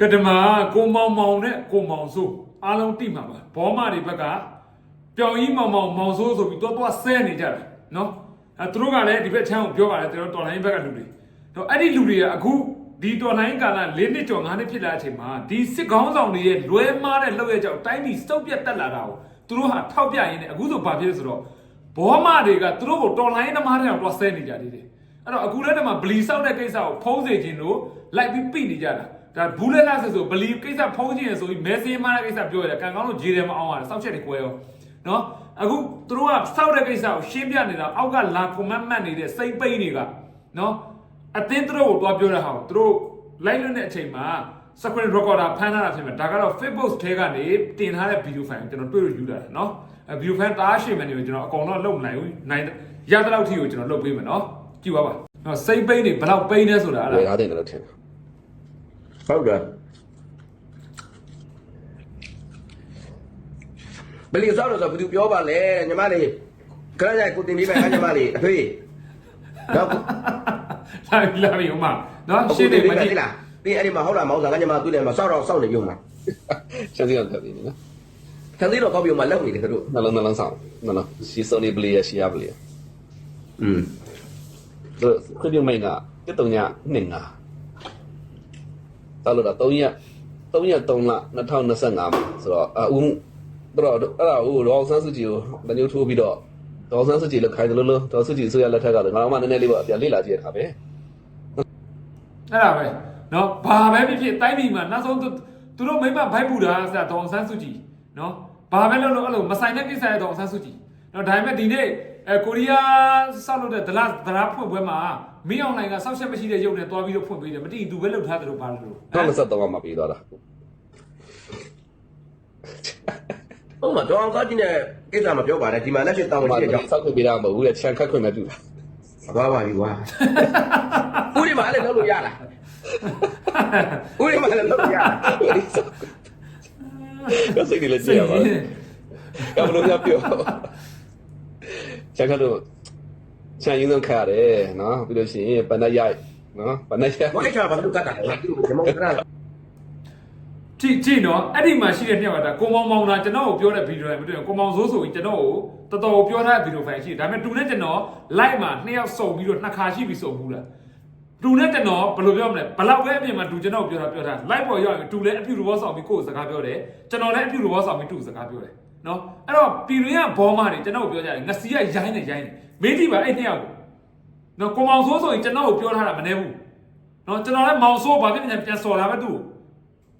ကတမကိုမောင်မောင်နဲ့ကိုမောင်စိုးအားလုံးတိမှာပါဘောမတွေဘက်ကပျောင်ကြီးမောင်မောင်မောင်စိုးဆိုပြီးတော့တော့ဆဲနေကြတာနော်အဲသူတို့ကလည်းဒီဘက်ချမ်းကိုပြောပါတယ်ကျွန်တော်တော်လိုင်းဘက်ကလူတွေတော့အဲ့ဒီလူတွေကအခုဒီတော်လိုင်းကာလ၄နှစ်ကျော်၅နှစ်ဖြစ်လာတဲ့အချိန်မှာဒီစစ်ကောင်းဆောင်တွေရဲ့လွဲမားတဲ့လောက်ရဲ့ကြောင့်တိုင်းပြည်စုပ်ပြတ်တက်လာတာကိုသူတို့ဟာထောက်ပြရင်းနဲ့အခုဆိုဘာဖြစ်လဲဆိုတော့ဘောမတွေကသူတို့ကိုတော်လိုင်းသမားတွေအောင်တော့ဆဲနေကြသေးတယ်အဲ့တော့အခုလည်းတည်းမှာဘလီဆောက်တဲ့ကိစ္စကိုဖုံးစေခြင်းလို့လိုက်ပြီးပြိနေကြတာ ဒါဘူးလဲလားဆိုဆိုဘလီကိစ္စဖုံးခြင်းရဆိုပြီးမဲစင်းမားတဲ့ကိစ္စပြောရတယ်ကံကောင်းလို့ဂျေတယ်မအောင်ရတယ်စောက်ချက်တွေကွဲရောနော်အခုသူတို့ကစောက်တဲ့ကိစ္စကိုရှင်းပြနေတာအောက်ကလာကွန်မန့်မှတ်နေတဲ့စိတ်ပိန်းတွေကနော်အတင်းသူတို့ကိုတွားပြောတဲ့ဟာကိုသူတို့လိုက်လွတ်တဲ့အချိန်မှာ screen recorder ဖမ်းထားတာဖြစ်မှာဒါကတော့ Facebook ထဲကနေတင်ထားတဲ့ video file ကိုကျွန်တော်တွေ့လို့ယူလာတာနော်အဲ video file တားရှင်းမယ်နေကိုကျွန်တော်အကောင်တော့လုပ်မနိုင်ဘူးနိုင်ရတဲ့လောက်ထိကိုကျွန်တော်လုပ်ပေးမယ်နော်ကြည့်ပါပါနော်စိတ်ပိန်းတွေဘယ်လောက်ပိန်းလဲဆိုတာအဲ့ဝယ်ဒါထားတယ်လို့ထင်တယ် ဟုတ်တယ်ဘယ်လိုဆောက်လို့ဆိုဘယ်သူပြောပါလဲညီမလေးခရကြကိုတင်ပေးမယ်ညီမလေးအဖေတော့လာပြီလာပြီဟိုမှာနော်ရှင်းနေမကြည့်လားပြီးအဲ့ဒီမှာဟုတ်လားမောင်စားကညီမသူ့လည်းမဆောက်တော့ဆောက်နေရုံမှာချက်စီအောင်တက်ပြီနော်ခန်းသေးတော့ကောက်ပြီးမှလောက်နေတယ်သူတို့နှလုံးနှလုံးဆောင်နော်နော်စီစုံနေပလီရရှိရပလီရอืมသူခွင့်ပြုမိတ်ကတစ်တုံညနှစ်ငါ တောက်လို့တော့3ရက်3ရက်3လ2025မှာဆိုတော့အဦးတော့အဲ့ဒါဦးရောဆန်းစုကြည်ကိုတညှိုးထိုးပြီးတော့ဒေါ်ဆန်းစုကြည်လည်းခိုင်းတယ်လို့လို့ဒေါ်စုကြည်ဆိုရလက်ထက်ကလည်းငါတို့မှနည်းနည်းလေးပေါ့ပြန်လေ့လာကြည့်ရတာပဲအဲ့ဒါပဲနော်ဘာပဲဖြစ်ဖြစ်တိုင်းပြည်မှာနောက်ဆုံးသူသူတို့မိမဘိုက်ပူတာဆိုတာဒေါအောင်ဆန်းစုကြည်နော်ဘာပဲလုပ်လို့အဲ့လိုမဆိုင်တဲ့ကိစ္စရဒေါအောင်ဆန်းစုကြည်နော်ဒါပေမဲ့ဒီနေ့အဲကိုရီးယားဆောက်လုပ်တဲ့ဒလားဒလားဖွင့်ပွဲမှာ မင်းအွန်လိုင်းကစောက်ချက်မရှိတဲ့ရုပ်နဲ့တွားပြီးတော့ဖွင့်ပေးတယ်မတိသူပဲလုပ်ထားတယ်လို့ပါလို့တော့23မှာပြီးသွားတာဟုတ်မှာတော့အောင်ကောက်ကြည့်တဲ့ကိစ္စမပြောပါနဲ့ဒီမှာလက်ရှိတောင်းဟိုမှာရှိတဲ့ကြောင့်စောက်ခွင့်ပေးတာမဟုတ်ဘူးလေခြံခတ်ခွင့်မပြုတာသွားပါပြီကွာဦးဒီမှာလည်းလုပ်လို့ရလားဦးဒီမှာလည်းလုပ်လို့ရလားကစိတ်တွေလည်းကြည့်ရပါဘူးကဘလို့ပြပြောခြံခတ်လို့ ခြံရင်းဆုံးခတ်ရတယ်နော်ပြီးလို့ရှိရင်ပနက်ရိုက်နော်ပနက်ရိုက်ဘာလဲချာဘာလို့ကတ်တာလဲဒီမောင်ကရာကြည့်ကြည့်နော်အဲ့ဒီမှာရှိတဲ့နှစ်ယောက်ကဒါကိုမောင်မောင်လာကျွန်တော်ကိုပြောတဲ့ဗီဒီယိုတွေမတွေ့ဘူးကိုမောင်စိုးဆိုပြီးကျွန်တော်ကိုတော်တော်ပြောထားတဲ့ဗီဒီယိုဖိုင်ရှိတယ်ဒါပေမဲ့တူနဲ့ကျွန်တော် live မှာနှစ်ယောက်စုံပြီးတော့နှစ်ခါရှိပြီးစုံဘူးလားတူနဲ့ကျွန်တော်ဘယ်လိုပြောမလဲဘလောက်ပဲအပြင်မှာတူကျွန်တော်ပြောတာပြောတာ live ပေါ်ရောက်ရင်တူလည်းအပြူတော်ဆောင်ပြီးကိုယ့်ကိုစကားပြောတယ်ကျွန်တော်လည်းအပြူတော်ဆောင်ပြီးတူစကားပြောတယ်နော်အဲ့တော့ပြည်တွင်းကဘောမတွေကျွန်တော်ကိုပြောကြတယ်ငစီကရိုင်းနေရိုင်းနေ မင်းကြည့်ပါအဲ့နှစ်ယောက်နော်ကိုမောင်ဆိုးဆိုရင်ကျွန်တော်ကိုပြောထားတာမနေဘူးနော်ကျွန်တော်လည်းမောင်ဆိုးဘာဖြစ်နေပြန်စော်လာပဲသူ့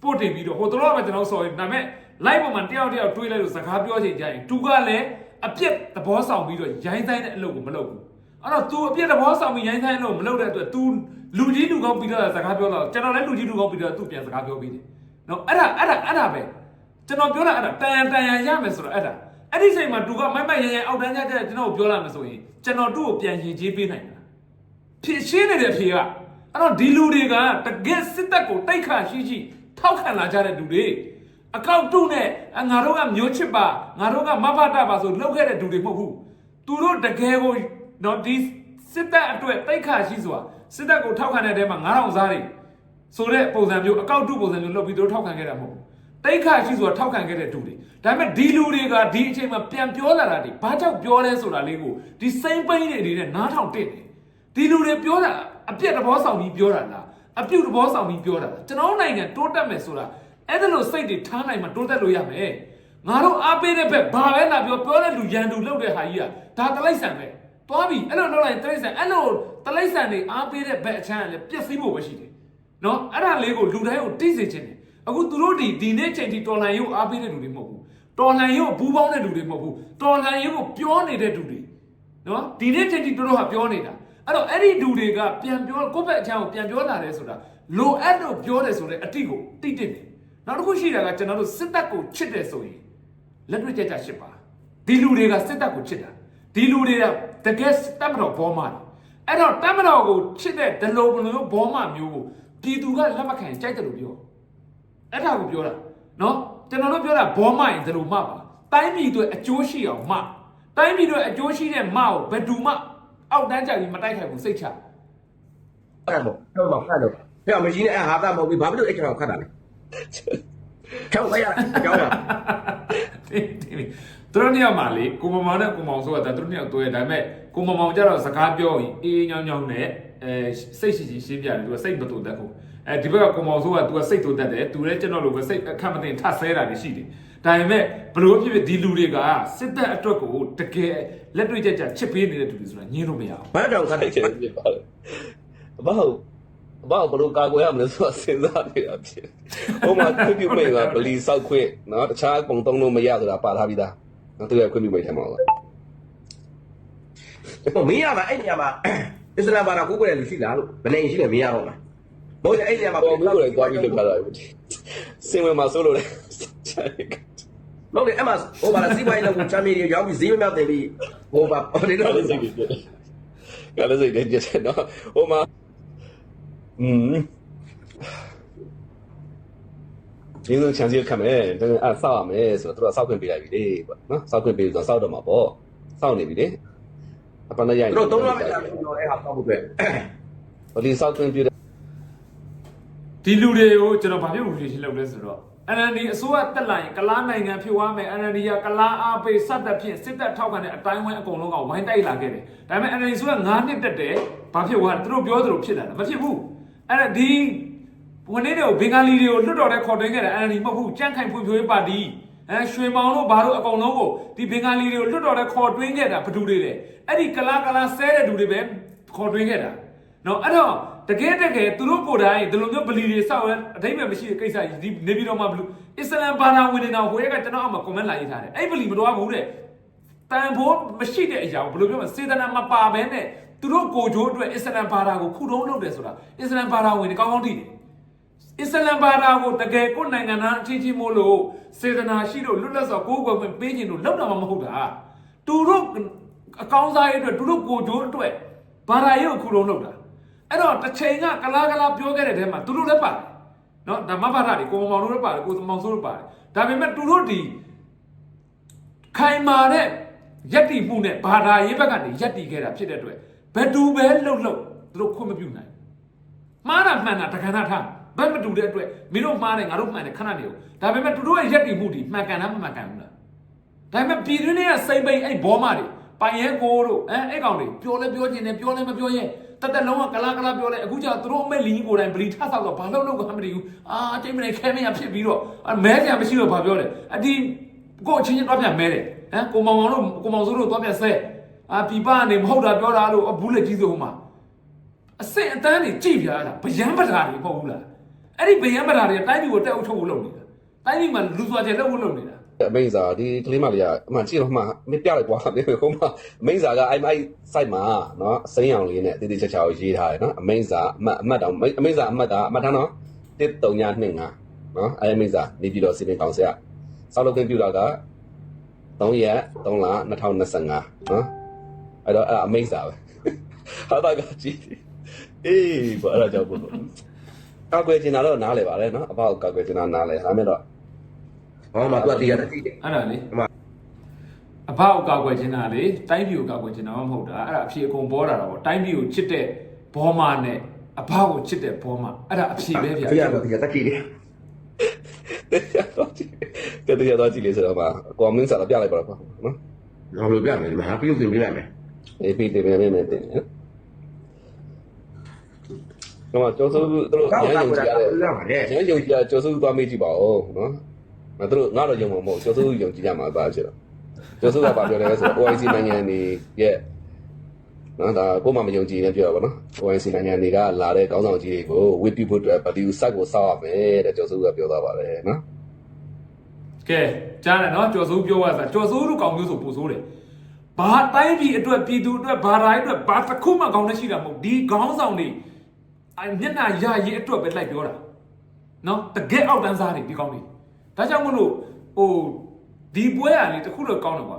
ပို့တင်ပြီးတော့ဟိုတော့ပဲကျွန်တော်စော်ရင်ဒါပေမဲ့ live ပေါ်မှာတယောက်တယောက်တွေးလိုက်လို့စကားပြောချင်ကြရင်သူကလည်းအပြက်သဘောဆောင်ပြီးတော့ရိုင်းတိုင်းတဲ့အလုပ်ကိုမလုပ်ဘူးအဲ့တော့ तू အပြက်သဘောဆောင်ပြီးရိုင်းတိုင်းအလုပ်မလုပ်တဲ့အတွက် तू လူကြီးလူကောင်းပြီးတော့စကားပြောတော့ကျွန်တော်လည်းလူကြီးလူကောင်းပြီးတော့သူ့ပြန်စကားပြောပြီးတယ်နော်အဲ့ဒါအဲ့ဒါအဲ့ဒါပဲကျွန်တော်ပြောတာအဲ့ဒါတန်တန်ရရမယ်ဆိုတော့အဲ့ဒါ အဲ့ဒီချိန်မှာ तू ကမိုက်မိုက်ရန်ရန်အောက်တန်းကြတဲ့ကျွန်တော်ကိုပြောလာမယ်ဆိုရင်ကျွန်တော်သူ့ကိုပြန်ရင်ကျေးပေးနိုင်တာဖြစ်ရှင်းနေတဲ့ဖြေကအဲ့တော့ဒီလူတွေကတကယ်စစ်တပ်ကိုတိုက်ခါရှိရှိထောက်ခံလာကြတဲ့လူတွေအကောက်တုနဲ့အငါတို့ကမျိုးချစ်ပါငါတို့ကမဖတာပါဆိုလောက်ခဲ့တဲ့လူတွေမဟုတ်ဘူးသူတို့တကယ်ကိုတော့ဒီစစ်တပ်အတွက်တိုက်ခါရှိစွာစစ်တပ်ကိုထောက်ခံတဲ့တဲမှာ9000စားတွေဆိုတဲ့ပုံစံမျိုးအကောက်တုပုံစံမျိုးလုပ်ပြီးသူတို့ထောက်ခံခဲ့တာမဟုတ်ဘူး တိုက်ခါရှိစွာထောက်ခံခဲ့တဲ့လူတွေဒါပေမဲ့ဒီလူတွေကဒီအချိန်မှာပြန်ပြောလာတာဒီဘာကြောင့်ပြောလဲဆိုတာလေးကိုဒီစိမ့်ပိန်းတွေအနေနဲ့နားထောင်တက်တယ်ဒီလူတွေပြောတာအပြက်တဘောဆောင်ပြီးပြောတာလားအပြုတ်တဘောဆောင်ပြီးပြောတာလားကျွန်တော်တို့နိုင်ငံတိုးတက်မယ်ဆိုတာအဲ့ဒါလို့စိတ်တွေထားနိုင်မှတိုးတက်လို့ရမယ်ငါတို့အားပေးတဲ့ဘက်ဘာပဲလာပြောပြောတဲ့လူရန်သူလောက်တဲ့ဟာကြီးကဒါတလိုက်ဆန်ပဲသွားပြီအဲ့လိုလုပ်လိုက်တလိုက်ဆန်အဲ့လိုတလိုက်ဆန်တွေအားပေးတဲ့ဘက်အချမ်းကလည်းပျက်စီးဖို့ပဲရှိတယ်နော်အဲ့ဒါလေးကိုလူတိုင်းကိုတိစေချင်တယ် အခုသူတို့ဒီဒီနေ့ချိန်ထိတော်လှန်ရေးကိုအားပေးတဲ့လူတွေမဟုတ်ဘူးတော်လှန်ရေးကိုဘူးပေါင်းတဲ့လူတွေမဟုတ်ဘူးတော်လှန်ရေးကိုပြောနေတဲ့လူတွေနော်ဒီနေ့ချိန်ထိတို့တို့ဟာပြောနေတာအဲ့တော့အဲ့ဒီလူတွေကပြန်ပြောကိုယ့်ဘက်အချမ်းကိုပြန်ပြောလာတယ်ဆိုတာလိုအပ်လို့ပြောတယ်ဆိုတဲ့အတိကိုတိတိတယ်နောက်တစ်ခုရှိတာကကျွန်တော်တို့စစ်တပ်ကိုချစ်တယ်ဆိုရင်လက်တွေ့ကြကြရှစ်ပါဒီလူတွေကစစ်တပ်ကိုချစ်တာဒီလူတွေကတကယ်တပ်မတော်ဘောမတယ်အဲ့တော့တပ်မတော်ကိုချစ်တဲ့ဒလိုဘလိုဘောမမျိုးကိုပြည်သူကလက်မခံကြိုက်တယ်လို့ပြော အဲ့ဒါကိုပြောတာနော်ကျွန်တော်တို့ပြောတာဘောမရင်ဒီလိုမှပါတိုင်းပြည်အတွက်အကျိုးရှိအောင်မှတိုင်းပြည်အတွက်အကျိုးရှိတဲ့မကိုဘယ်သူမှအောက်တန်းကြပြီးမတိုက်ခိုက်ဘူးစိတ်ချအဲ့ဒါပေါ့ဟုတ်ပါခါတော့ဖះမကြီးနဲ့အဟာတာမဟုတ်ဘူးဘာဖြစ်လို့အဲ့ကောင်ခတ်တာလဲချောင်းလိုက်ရအကြောင်းရတင်းတင်းသူတို့နှစ်ယောက်မှလေကိုမမောင်နဲ့ကိုမောင်ဆိုတော့သူတို့နှစ်ယောက်တွေ့ဒါပေမဲ့ကိုမမောင်ကျတော့စကားပြောရင်အေးအေးညောင်းညောင်းနဲ့အဲစိတ်ရှိရှိရှင်းပြတယ်သူကစိတ်မတူတတ်ဘူး အဲဒီဘက်ကကိုမောင်ဆိုကသူကစိတ်တူတတ်တယ်သူလည်းကျွန်တော်လိုပဲစိတ်အခက်မတင်ထဆဲတာတွေရှိတယ်ဒါပေမဲ့ဘလို့ဖြစ်ဖြစ်ဒီလူတွေကစစ်တပ်အတွက်ကိုတကယ်လက်တွေ့ကြကြချစ်ပေးနေတဲ့သူတွေဆိုတာညင်းလို့မရဘူးဘာကြောင့်ခတ်အဲ့ကျဖြစ်ပါလေအဘောက်အဘောက်ဘလို့ကာကွယ်ရမလဲဆိုတာစဉ်းစားနေတာဖြစ်ဟိုမှာခွင့်ပြုမိတ်ကဗလီစောက်ခွင့်နော်တခြားပုံသုံးလို့မရဆိုတာပါထားပြီးသားနော်သူရဲ့ခွင့်ပြုမိတ်ထဲမှာပါဟိုမင်းရမှာအဲ့ညမှာအစ္စလာမ်ဘာသာကိုကိုယ်ရလူရှိလားလို့ဘယ်နေရှိလဲမင်းရတော့မှာမ ဟုတ်အဲ့ညမှာပေါ်မျိုးကိုလည်းသွားပြီးလုပ်ထားတာပဲစင်ဝင်မှာစိုးလို့လေဟုတ်တယ်အဲ့မှာဟိုဘာလဲစီးပွားရေးလုပ်ကိုချမ်းမြေတွေရောင်းပြီးဈေးမမြောက်တင်ပြီးဟိုဘာဟိုနေကတော့လည်းစိတ်ပြည့်ကလည်းစိတ်တည်းပြည့်နော်ဟိုမှာอืมဒီလိုချန်စီခတ်မယ်ဒါအဲ့ဆောက်ရမယ်ဆိုတော့သူကစောက်ခွင့်ပေးလိုက်ပြီလေပေါ့နော်စောက်ခွင့်ပေးဆိုတော့စောက်တော့မှာပေါ့စောက်နေပြီလေအပန်းနဲ့ရိုက်သူတို့သုံးလမကြာဘူးတော့အဲ့ဟာတောက်ဖို့အတွက်ဗလီစောက်ခွင့်ပြုတဲ့ ဒီလူတွေကိုကျွန်တော်ဗာပြုတ် relation လုပ်လဲဆိုတော့ NLD အစိုးရတက်လာရင်ကလားနိုင်ငံဖြစ်သွားမယ် NLD ကကလားအားပေးစတဲ့ဖြင့်စစ်တပ်ထောက်ခံတဲ့အတိုင်းဝိုင်းအကုန်လုံးကဝိုင်းတိုက်လာခဲ့တယ်ဒါပေမဲ့ NLD ဆိုက9နှစ်တက်တယ်ဘာဖြစ်သွားသူတို့ပြောသလိုဖြစ်လာတာမဖြစ်ဘူးအဲ့ဒါဒီဝန်ထမ်းတွေကိုဘင်္ဂလီတွေကိုလွတ်တော်တဲ့ခေါ်တွင်းခဲ့တယ် NLD မဟုတ်ဘူးကြန့်ခိုင်ဖွံ့ဖြိုးရေးပါတီအဲရွှေမောင်တို့ဘာတို့အကုန်လုံးကိုဒီဘင်္ဂလီတွေကိုလွတ်တော်တဲ့ခေါ်တွင်းခဲ့တာဘယ်သူတွေလဲအဲ့ဒီကလားကလားဆဲတဲ့သူတွေပဲခေါ်တွင်းခဲ့တာနော်အဲ့တော့ တကယ်တကယ်သူတို့ကိုယ်တိုင်ဒီလိုမျိုးဗလီတွေစောက်ရအတိတ်ပဲမရှိတဲ့ကိစ္စကြီးဒီနေပြည်တော်မှာဘလူအစ္စလမ်ဘာသာဝင်တွေတော့ဟိုရကကျွန်တော်အမှ comment လာရေးထားတယ်အဲ့ဗလီမတော်ဘူးတဲ့တန်ဖို့မရှိတဲ့အရာကိုဘယ်လိုပြောမလဲစေတနာမပါဘဲနဲ့သူတို့ကိုယ်ကျိုးအတွက်အစ္စလမ်ဘာသာကိုခုတုံးလုပ်တယ်ဆိုတာအစ္စလမ်ဘာသာဝင်တွေကောင်းကောင်းသိတယ်အစ္စလမ်ဘာသာကိုတကယ်ကိုယ်နိုင်ငံသားအချင်းချင်းမို့လို့စေတနာရှိလို့လွတ်လပ်စွာကိုယ်ကိုယ်ဝင်ပေးခြင်းလို့လောက်တာမှမဟုတ်တာသူတို့အကောင်းစားရေးအတွက်သူတို့ကိုယ်ကျိုးအတွက်ဘာသာရေးကိုခုလုံးလုပ်တာ အဲ့တော့တစ်ချိန်ကကလားကလားပြောခဲ့တဲ့တဲမှာသူတို့လည်းပါတယ်နော်ဓမ္မဘာသာတွေကိုမောင်တို့လည်းပါတယ်ကိုမောင်ဆိုးတို့ပါတယ်ဒါပေမဲ့သူတို့ဒီခိုင်မာတဲ့ယက်တီမှုနဲ့ဘာသာရေးဘက်ကနေယက်တီခဲ့တာဖြစ်တဲ့အတွက်ဘယ်သူပဲလှုပ်လှုပ်သူတို့ခွင့်မပြုနိုင်မှားတာမှန်တာတက္ကနာထားဘယ်မတူတဲ့အတွက်မင်းတို့မှားတယ်ငါတို့မှန်တယ်ခဏနေဦးဒါပေမဲ့သူတို့ရဲ့ရက်တည်မှုဒီမှန်ကန်တာမမှန်ကန်ဘူးလားဒါပေမဲ့ပြည်တွင်းတွေကစိမ့်ပိန်အဲ့ဘောမတွေပိုင်ရဲကိုတို့အဲအဲ့ကောင်တွေပြောလဲပြောခြင်းနဲ့ပြောလဲမပြောရဲ တက်တက်လုံးကကလာကလာပြောလဲအခုကျသူတို့အမေလီကြီးကိုယ်တိုင်ဗလီထဆောက်တော့ဘာလို့လို့ကမသိဘူးအာအတိတ်မနေခဲမရဖြစ်ပြီးတော့မဲကြမရှိတော့ဘာပြောလဲအဒီကိုအချင်းချင်းတော့ပြန်မဲတယ်ဟမ်ကိုမောင်မောင်တို့ကိုမောင်စိုးတို့တော့ပြန်ဆဲအာပြပကနေမဟုတ်တာပြောတာလို့အဘူးလက်ကြီးဆိုဟိုမှာအစစ်အတန်းတွေကြည့်ပြရတာဗျံပဓာတွေမဟုတ်ဘူးလားအဲ့ဒီဗျံပဓာတွေတိုင်းပြည်ကိုတက်အုပ်ထုတ်ဖို့လုပ်နေတာတိုင်းပြည်မှာလူစွာကျဲလုပ်ဖို့လုပ်နေတာ အမိန်စာဒီကလေးမလေးကအမှကြည့်တော့မှမပြလိုက်ကွာဟိုမှာအမိန်စာကအဲ့အဲ့ site မှာနော်အစိမ်းအောင်လေးနဲ့တည်တည်ချာချာကိုရေးထားတယ်နော်အမိန်စာအမှတ်အမှတ်တောင်အမိန်စာအမှတ်ကအမှတ်ထားနော်1325နော်အဲ့အမိန်စာနေပြည်တော်စီမံကောင်ဆရာစောက်လုပ်ခွင့်ပြုတာက3ရက်3လ2025နော်အဲ့တော့အဲ့အမိန်စာပဲဟာတာကကြည့်အေးဘာအဲ့ဒါကြောင့်ဘုလို့ကောက်ွယ်ကျင်တာတော့နားလေပါလေနော်အဖေကောက်ွယ်ကျင်တာနားလေဒါမဲ့တော့ ဟောမှာသူကတရားတည်တယ်အဲ့ဒါလေအမအဖေကိုကောက်ွယ်ခြင်းတာလေတိုင်းပြည်ကိုကောက်ွယ်ခြင်းတာမဟုတ်တာအဲ့ဒါအဖြေအကုန်ပေါ်တာတော့တိုင်းပြည်ကိုချစ်တဲ့ဘောမနဲ့အဖေကိုချစ်တဲ့ဘောမအဲ့ဒါအဖြေပဲဗျာတရားတော့တရားတည်တယ်တရားတော့ကြည့်တယ်တရားတော့ကြည့်လေဆိုတော့မှာကွန်မင်းစာတော့ပြလိုက်ပါတော့နော်ဟောလို့ပြမယ်ဒီမှာပြုတ်ပြင်ပြလိုက်မယ်အေးပြီးတယ်ပြန်ပြန်ပြန်တင်နော်တော့ကျော်စိုးတို့တို့ကောက်ရတာမ်းကယုံကြည်ရတယ်ရမှာလေရမ်းယုံကြည်ရကျော်စိုးသွားမေးကြည့်ပါဦးနော် ငါတို့ငါတော့ယုံမှာမဟုတ်ကျော်စိုးယုံကြည်ကြမှာပါချင်တော့ကျော်စိုးကပါပြောတယ်ဆိုတော့ OIC နိုင်ငံတွေရဲ့နော်ဒါကိုမှမယုံကြည်နေပြောတာပေါ့နော် OIC နိုင်ငံတွေကလာတဲ့ကောင်းဆောင်ကြီးတွေကိုဝစ်ပြဖို့အတွက်ဗလီယူစိုက်ကိုစောက်ရမယ်တဲ့ကျော်စိုးကပြောသွားပါတယ်နော်ကဲကြားတယ်နော်ကြော်စိုးပြောရတာကြော်စိုးတို့ကောင်မျိုးဆိုပို့ဆိုးတယ်ဘာတိုင်းပြည်အတွက်ပြည်သူအတွက်ဘာသာရေးအတွက်ဘာတစ်ခုမှကောင်းတဲ့ရှိတာမဟုတ်ဒီခေါင်းဆောင်တွေအမျက်နှာရရေးအတွက်ပဲလိုက်ပြောတာနော်တကယ်အောက်တန်းစားတွေဒီကောင်းတွေ ဒါကြောင့်မလို့ဟိုဒီပွဲရလေတခုတော့ကောင်းတယ်ကွာ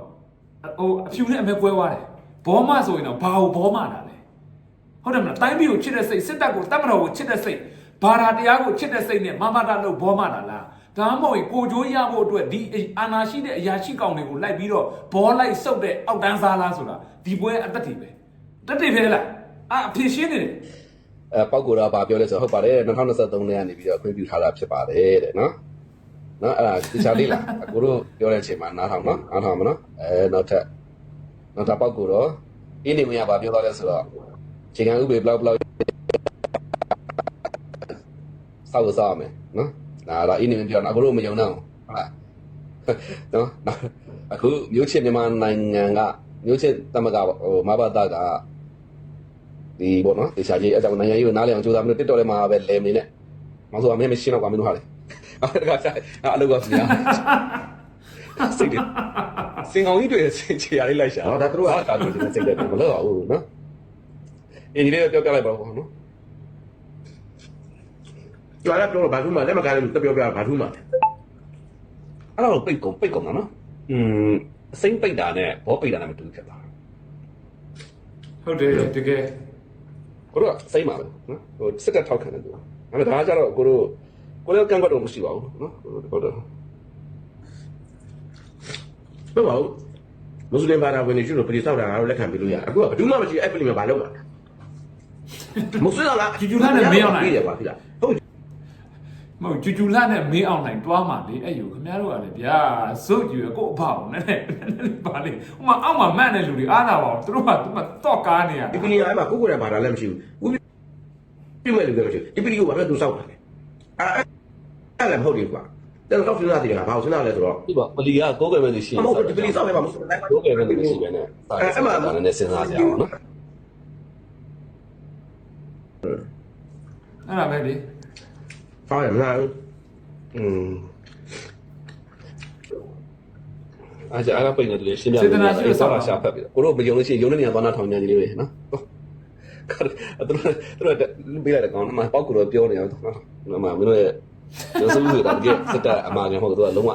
ဟိုအဖြူနဲ့အမဲပွဲသွားတယ်ဘောမဆိုရင်တော့ဘာကိုဘောမတာလဲဟုတ်တယ်မလားတိုင်းပြည်ကိုချစ်တဲ့စိတ်စစ်တပ်ကိုတပ်မတော်ကိုချစ်တဲ့စိတ်ဘာသာတရားကိုချစ်တဲ့စိတ်နဲ့မမတာလို့ဘောမတာလားဒါမှမဟုတ်ရင်ကိုကြိုးရဖို့အတွက်ဒီအာနာရှိတဲ့အရာရှိကောင်တွေကိုလိုက်ပြီးတော့ဘောလိုက်စုပ်တဲ့အောက်တန်းစားလားဆိုတာဒီပွဲအတက်တည်ပဲတက်တည်ပဲလားအာအဖြေရှင်းနေတယ်အဲပောက်ကိုတော့ဗာပြောလဲဆိုတော့ဟုတ်ပါတယ်2023နဲ့ကနေပြီးတော့အခွင့်ပြုထားတာဖြစ်ပါတယ်တဲ့နော် နော်အဲ့ဒါတခြားလေးလားအကိုတို့ပြောတဲ့အချိန်မှာနားထောင်နော်နားထောင်မနော်အဲနောက်ထပ်နောက်ထပ်ပောက်ကိုတော့အင်းနေမရဗာပြောသွားလဲဆိုတော့ချိန်ခံဥပဒေဘလောက်ဘလောက်စောက်စောက်မယ်နော်ဒါတော့အင်းနေမပြောတော့အကိုတို့မယုံတော့ဟုတ်လားနော်အခုမျိုးချစ်မြန်မာနိုင်ငံကမျိုးချစ်တမကဟိုမဘာတာကဒီပေါ့နော်တေချာကြီးအကြောင်းနိုင်ငံရေးကိုနားလည်အောင်ကြိုးစားမလို့တစ်တော်ထဲမှာပဲလဲနေနဲ့မောင်ဆိုအမေမရှင်းတော့ကွာမင်းတို့ဟာလေ အဲ့ဒါကစားအလုပ်ကပြရစိတ်တယ်စင်အောင်ကြီးတွေ့စင်ချရလေးလိုက်ရှာဒါတို့ကဒါတို့စိတ်တယ်မလို့ဘူးနော်အင်းဒီလေးပြောပြလိုက်ပါဦးနော်ကျွာလာပြောတော့ဘာထူးမှလက်မကားလို့တက်ပြောပြဘာထူးမှအဲ့တော့ပိတ်ကုန်ပိတ်ကုန်တာနော်อืมအစိမ့်ပိတ်တာနဲ့ဘောပိတ်တာနဲ့မတူဖြစ်တာဟုတ်တယ်တကယ်ကိုတို့ကစိမ့်ပါပဲနော်ဟိုစစ်တပ်ထောက်ခံတယ်သူဒါပေမဲ့ဒါကကြတော့ကိုတို့ ကိုလည်းကန့်ကွက်တော့မရှိပါဘူးနော်ဟုတ်တယ်ဘယ်ပါဦးမွတ်စလင်ဘာသာဝင်တွေရှိလို့ပြည်စောက်တာငါတို့လက်ခံပေးလို့ရအခုကဘာထူးမှမရှိအဲ့ပလီမှာဘာလုပ်မှာမွတ်စလင်ကပြရပါပြီလားဟုတ်မဟုတ်ဂျူဂျူလာနဲ့မင်းအောင်နိုင်တွားမှလေအဲ့ယူခင်ဗျားတို့ကလည်းဗျာဇုတ်ကြည့်ရကို့အဖောက်နဲ့နဲ့ပါလေဟိုမှာအောက်မှာမန့်တဲ့လူတွေအားနာပါအောင်သူတို့ကသူကတော့ကားနေရဒီပလီအဲ့မှာကိုကိုရဘာသာလည်းမရှိဘူးပြမဲ့လူလည်းမရှိဘူးဒီပလီကိုဘာလို့သူစောက်တာလဲအဲ့ အဲ့လည်းမဟုတ်ဘူးကွာတဲ့တော့စဉ်းစားတယ်ကဘာလို့စဉ်းစားလဲဆိုတော့ဒီပါပလီကကိုယ်ကယ်ပဲနေရှိမဟုတ်ဒီပလီစောက်ပဲမှာမဟုတ်ဘူးကိုယ်ကယ်ပဲနေရှိပဲနဲ့စာရေးစာနဲ့စဉ်းစားကြအောင်နော်အဲ့ဒါပဲလေစောက်ရမလားอืมအားကြအားပိတ်နေတယ်ရှင်းပြတယ်အဲ့စာရှာဖတ်ပြီကိုတို့မယုံလို့ရှိရင်ယုံတဲ့နေရာသွားနာထောင်ညာကြီးလေးပဲနော်အဲ့တော့တို့တို့ပေးလိုက်တဲ့ကောင်မှပောက်ကိုတော့ပြောနေအောင်နော်မမင်းတို့ရဲ့ ကျော်စိုးဦးဆိုတာတကယ်စစ်တပ်အမှားကန်ဟုတ်တော့လုံးဝ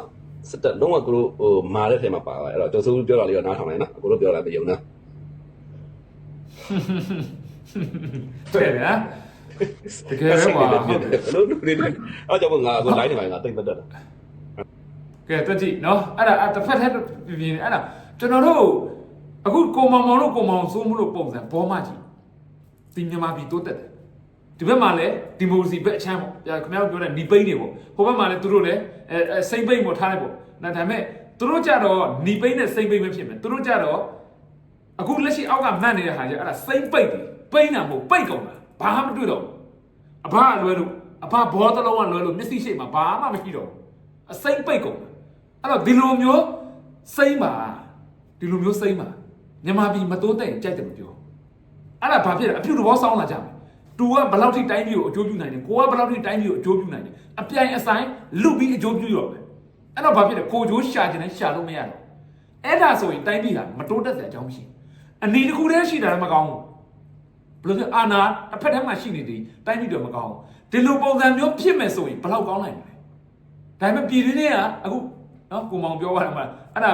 စစ်တပ်လုံးဝကိုတို့ဟိုမာတဲ့ထဲမှာပါသွားအဲ့တော့ကျော်စိုးဦးပြောတာလေးတော့နားထောင်လိုက်နော်ကိုတို့ပြောတာမယုံနော်တဲ့ဗျာတကယ်ပဲကွာဟုတ်တယ်လို့လူတွေအားကြောင့်ငါကို line နေမှာငါတိတ်မတက်တာကဲတက်ကြည့်နော်အဲ့ဒါအဲ့တစ်ဖက်ထက်ပြင်းအဲ့ဒါကျွန်တော်တို့အခုကိုမောင်မောင်တို့ကိုမောင်စိုးမှုလို့ပုံစံဘောမကြီးဒီမြန်မာပြည်တိုးတက်တယ် ဒီဘက်မှာလည်းဒီမိုကရေစီဘက်အချမ်းပေါ့ခင်ဗျားတို့ပြောတဲ့နီပိန်းတွေပေါ့ဟိုဘက်မှာလည်းသူတို့လည်းအဲစိမ့်ပိန်းပေါ့ထားလိုက်ပေါ့ဒါဒါပေမဲ့သူတို့ကြတော့နီပိန်းနဲ့စိမ့်ပိန်းပဲဖြစ်မယ်သူတို့ကြတော့အခုလက်ရှိအောက်ကမှတ်နေတဲ့ဟာကြီးအဲ့ဒါစိမ့်ပိတ်တယ်ပိန်းတာမဟုတ်ပိတ်ကုန်တာဘာမှမတွေ့တော့အဘအလွဲလို့အဘဘောတလုံးကလွဲလို့မျက်စိရှိမှဘာမှမရှိတော့ဘူးအစိမ့်ပိတ်ကုန်တာအဲ့တော့ဒီလိုမျိုးစိမ့်ပါဒီလိုမျိုးစိမ့်ပါမြန်မာပြည်မတိုးတဲ့ကြိုက်တယ်မပြောအဲ့ဒါဘာဖြစ်လဲအပြုတ်တော်ဆောင်းလာကြမယ် တူကဘယ်လောက်ထိတိုင်းပြည်ကိုအကျိုးပြုနိုင်တယ်ကိုကဘယ်လောက်ထိတိုင်းပြည်ကိုအကျိုးပြုနိုင်တယ်အပြိုင်အဆိုင်လုပြီးအကျိုးပြုရောပဲအဲ့တော့ဘာဖြစ်လဲကိုကျိုးရှာခြင်းနဲ့ရှာလို့မရတော့အဲ့ဒါဆိုရင်တိုင်းပြည်ကမတိုးတက်တဲ့အကြောင်းမရှိအနီတစ်ခုတည်းရှိတာလည်းမကောင်းဘူးဘယ်လိုလဲအာနာတစ်ဖက်ထဲမှာရှိနေသည်တိုင်းပြည်တော့မကောင်းဘူးဒီလိုပုံစံမျိုးဖြစ်မယ်ဆိုရင်ဘယ်လောက်ကောင်းနိုင်မလဲဒါပေမဲ့ပြည်တွင်းတွေကအခုနော်ကိုမောင်ပြောရတယ်မလားအဲ့ဒါ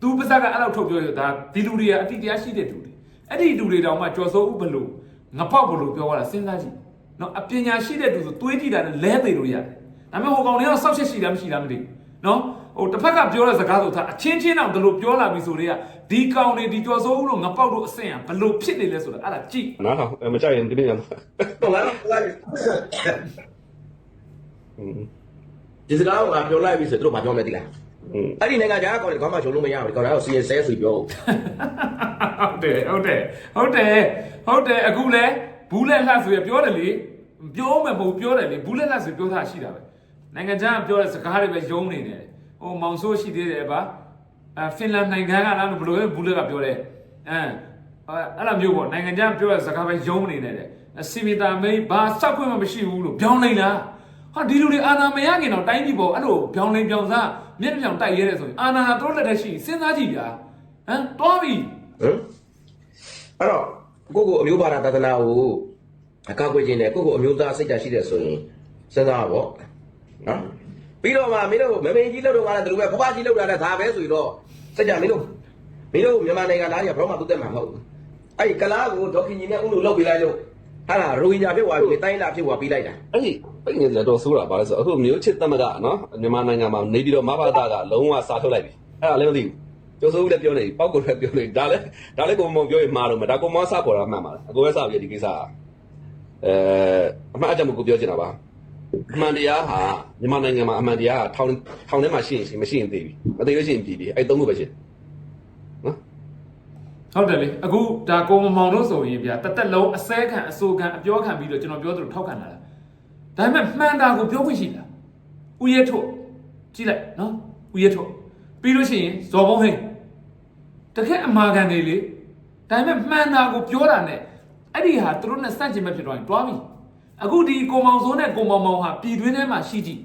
သူပါဇက်ကအဲ့လောက်ထုတ်ပြောရဒါဒီလူတွေကအတိတရားရှိတဲ့လူတွေအဲ့ဒီလူတွေတောင်မှကြော်စိုးဥဘလို့ ငပောက်ဘလို့ပြောရတာစဉ်းစားကြည့်နော်အပညာရှိတဲ့သူဆိုတွေးကြည့်တာနဲ့လဲသေးလို့ရတယ်ဒါပေမဲ့ဟိုကောင်တွေကစောက်ချက်ရှိတာမရှိလားမသိဘူးနော်ဟိုတစ်ဖက်ကပြောတဲ့စကားဆိုထားအချင်းချင်းတော့ဒီလိုပြောလာပြီဆိုတွေကဒီကောင်တွေဒီကြော်စိုးဥလို့ငပောက်တို့အဆင့်ကဘလို့ဖြစ်နေလဲဆိုတာအဲ့ဒါကြည့်နားထောင်မကြိုက်ရင်ဒီနေ့ရမှာတော့ငါဒီစကားကိုငါပြောလိုက်ပြီဆိုတော့ဘာပြောမလဲတိလားอืม အဲ့ဒီနိုင်ငံခြားကောင်တွေခေါင်းမချုံလို့မရဘူးဒီကောင်ကတော့ CSS ဆိုပြောဟုတ်တယ်ဟုတ်တယ်ဟုတ်တယ်ဟုတ်တယ်အခုလဲဘူးလက်လှဆိုရပြောတယ်လေပြောမယ်မဟုတ်ပြောတယ်လေဘူးလက်လှဆိုပြောတာရှိတာပဲနိုင်ငံခြားကပြောတဲ့စကားတွေပဲယုံနေတယ်ဟိုမောင်ဆိုးရှိသေးတယ်ဗျာအဲဖင်လန်နိုင်ငံကလားဘယ်လိုလဲဘူးလက်ကပြောတယ်အဲအဲ့လိုမျိုးပေါ့နိုင်ငံခြားပြောတဲ့စကားပဲယုံနေတယ်စီမီတာမိတ်ဘာစောက်ခွင့်မှမရှိဘူးလို့ပြောင်းလိုက်လား ဟာဒီလူတွေအာနာမရခင်တော့တိုင်းပြည်ပေါ်အဲ့လိုပြောင်းလိန်ပြောင်းစားမျက်နှာပြောင်တိုက်ရဲတယ်ဆိုရင်အာနာကတို့လက်ထက်ရှိစဉ်းစားကြည့်ဗျာဟမ်တွားပြီဟမ်အဲ့တော့ကိုကိုအမျိုးဘာသာသာသနာကိုအကောက်ွယ်ခြင်းနဲ့ကိုကိုအမျိုးသားစိတ်ဓာတ်ရှိတဲ့ဆိုရင်စဉ်းစားပါပေါ့နော်ပြီးတော့မှမင်းတို့မမင်းကြီးလောက်တော့ကလည်းဒီလိုပဲဖဖကြီးလောက်တာလည်းဒါပဲဆိုရင်တော့စိတ်ကြမင်းတို့မင်းတို့မြန်မာနိုင်ငံသားကြီးကဘယ်တော့မှသူတက်မှာမဟုတ်ဘူးအဲ့ဒီကလားကိုဒေါခင်ကြီးနဲ့ဦးလို့လောက်ပေးလိုက်လို့ ဟာလားရိုဟင်ဂျာဖြစ်သွားပြီတိုင်းလာဖြစ်သွားပြီးလိုက်တာအဲ့ဒီပိတ်နေတယ်တော့ဆိုးတာပါလဲဆိုအခုမျိုးချစ်သမကနော်မြန်မာနိုင်ငံမှာနေပြီးတော့မဘာသာကလုံးဝစာထုတ်လိုက်ပြီအဲ့ဒါလည်းမသိဘူးကျော်စိုးဦးလည်းပြောနေပြီပောက်ကိုလည်းပြောနေဒါလည်းဒါလည်းကိုမောင်ပြောရင်မှားတော့မဒါကိုမောင်စပေါ်တာမှန်ပါလားအကိုပဲစပြီးဒီကိစ္စကအဲအမှန်အတမ်းကိုပြောချင်တာပါအမှန်တရားဟာမြန်မာနိုင်ငံမှာအမှန်တရားဟာထောင်ထောင်ထဲမှာရှိရင်ရှိမရှိရင်သိပြီမသိလို့ရှိရင်ပြည်ပြီအဲ့သုံးခုပဲရှိတယ်နော် ဟုတ်တယ်လေအခုဒါကိုမမောင်တို့ဆိုရင်ဗျာတသက်လုံးအစဲခံအဆိုခံအပြောခံပြီးတော့ကျွန်တော်ပြောသလိုထောက်ခံလာတာဒါပေမဲ့မှန်တာကိုပြောခွင့်ရှိတာဥယျထုတ်ကြည့်လိုက်နော်ဥယျထုတ်ပြီးလို့ရှိရင်ဇော်ဘုံဟိန်းတကယ်အမာခံတွေလေဒါပေမဲ့မှန်တာကိုပြောတာနဲ့အဲ့ဒီဟာသူတို့နဲ့စန့်ကျင်မဲ့ဖြစ်သွားရင်တွားပြီအခုဒီကိုမောင်စိုးနဲ့ကိုမောင်မောင်ဟာပြည်တွင်းထဲမှာရှိကြည့်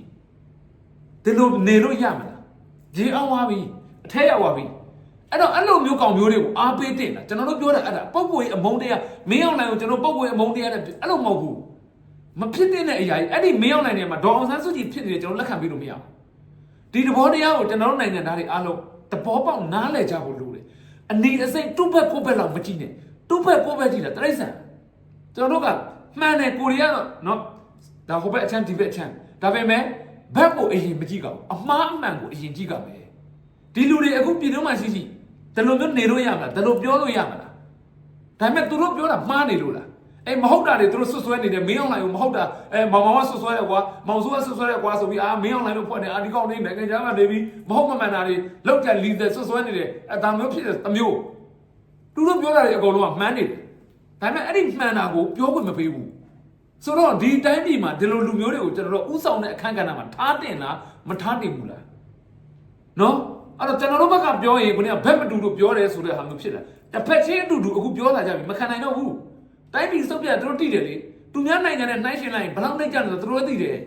ဒီလိုနေလို့ရမလားရေအောင်သွားပြီအထက်ရောက်သွားပြီ အဲ့တော့အဲ့လိုမျိုးကောင်မျိုးတွေကိုအားပေးတင်တာကျွန်တော်တို့ပြောတာအဲ့ဒါပုံပွေအမုန်းတရားမင်းအောင်နိုင်ကိုကျွန်တော်ပုံပွေအမုန်းတရားနဲ့အဲ့လိုမဟုတ်ဘူးမဖြစ်တဲ့အရာကြီးအဲ့ဒီမင်းအောင်နိုင်နေမှာဒေါအောင်ဆန်းစုကြည်ဖြစ်နေတယ်ကျွန်တော်လက်ခံပြီးလို့မရဘူးဒီသဘောတရားကိုကျွန်တော်တို့နိုင်ငံသားတွေအားလုံးသဘောပေါက်နားလည်ကြဖို့လိုတယ်အနေအစိမ့်တူဘက်ကိုဘက်လောက်မကြည့်နဲ့တူဘက်ကိုဘက်ကြည့်တာတရိစ္ဆာန်ကျွန်တော်တို့ကမှန်တယ်ကိုရီးယားတော့နော်ဒါဟိုဘက်အချမ်းဒီဘက်အချမ်းဒါပေမဲ့ဘက်ကိုအရင်မကြည့်ကြဘူးအမှားအမှန်ကိုအရင်ကြည့်ကြမယ်ဒီလူတွေအခုပြည်တွင်းမှာရှိရှိ ဒီလိုမျိုးနေလို့ရမလားဒီလိုပြောလို့ရမလားဒါပေမဲ့သူတို့ပြောတာမှားနေလို့လားအေးမဟုတ်တာတွေသူတို့ဆွဆွဲနေတယ်မင်းအောင်လိုက်ကိုမဟုတ်တာအဲမောင်မောင်ကဆွဆွဲတယ်ကွာမောင်စိုးကဆွဆွဲတယ်ကွာဆိုပြီးအာမင်းအောင်လိုက်လို့ဖွက်တယ်အာဒီကောင်လေးနိုင်ငံခြားမှာနေပြီးမဟုတ်မမှန်တာတွေလောက်ကြလီတဲ့ဆွဆွဲနေတယ်အဲဒါမျိုးဖြစ်တယ်တစ်မျိုးသူတို့ပြောတာတွေအကုန်လုံးကမှန်းနေတယ်ဒါပေမဲ့အဲ့ဒီမှန်တာကိုပြောခွင့်မပေးဘူးဆိုတော့ဒီတိုင်းပြည်မှာဒီလိုလူမျိုးတွေကိုကျွန်တော်တို့ဥဆောင်တဲ့အခန်းကဏ္ဍမှာထားတင်လားမထားတင်ဘူးလားနော် အဲ့တော့ကျွန်တော်တို့ဘက်ကပြောရင်ခုနကဘက်မတူလို့ပြောတယ်ဆိုတဲ့ဟာမျိုးဖြစ်လာတစ်ဖက်ချင်းအတူတူအခုပြောလာကြပြီမခံနိုင်တော့ဘူးတိုင်းပြည်စုပ်ပြတ်သူတို့တိတယ်လေသူများနိုင်ငံနဲ့နှိုင်းရှင်လိုက်ရင်ဘယ်လောက်နှိမ့်ကြတယ်ဆိုသူတို့သိတယ်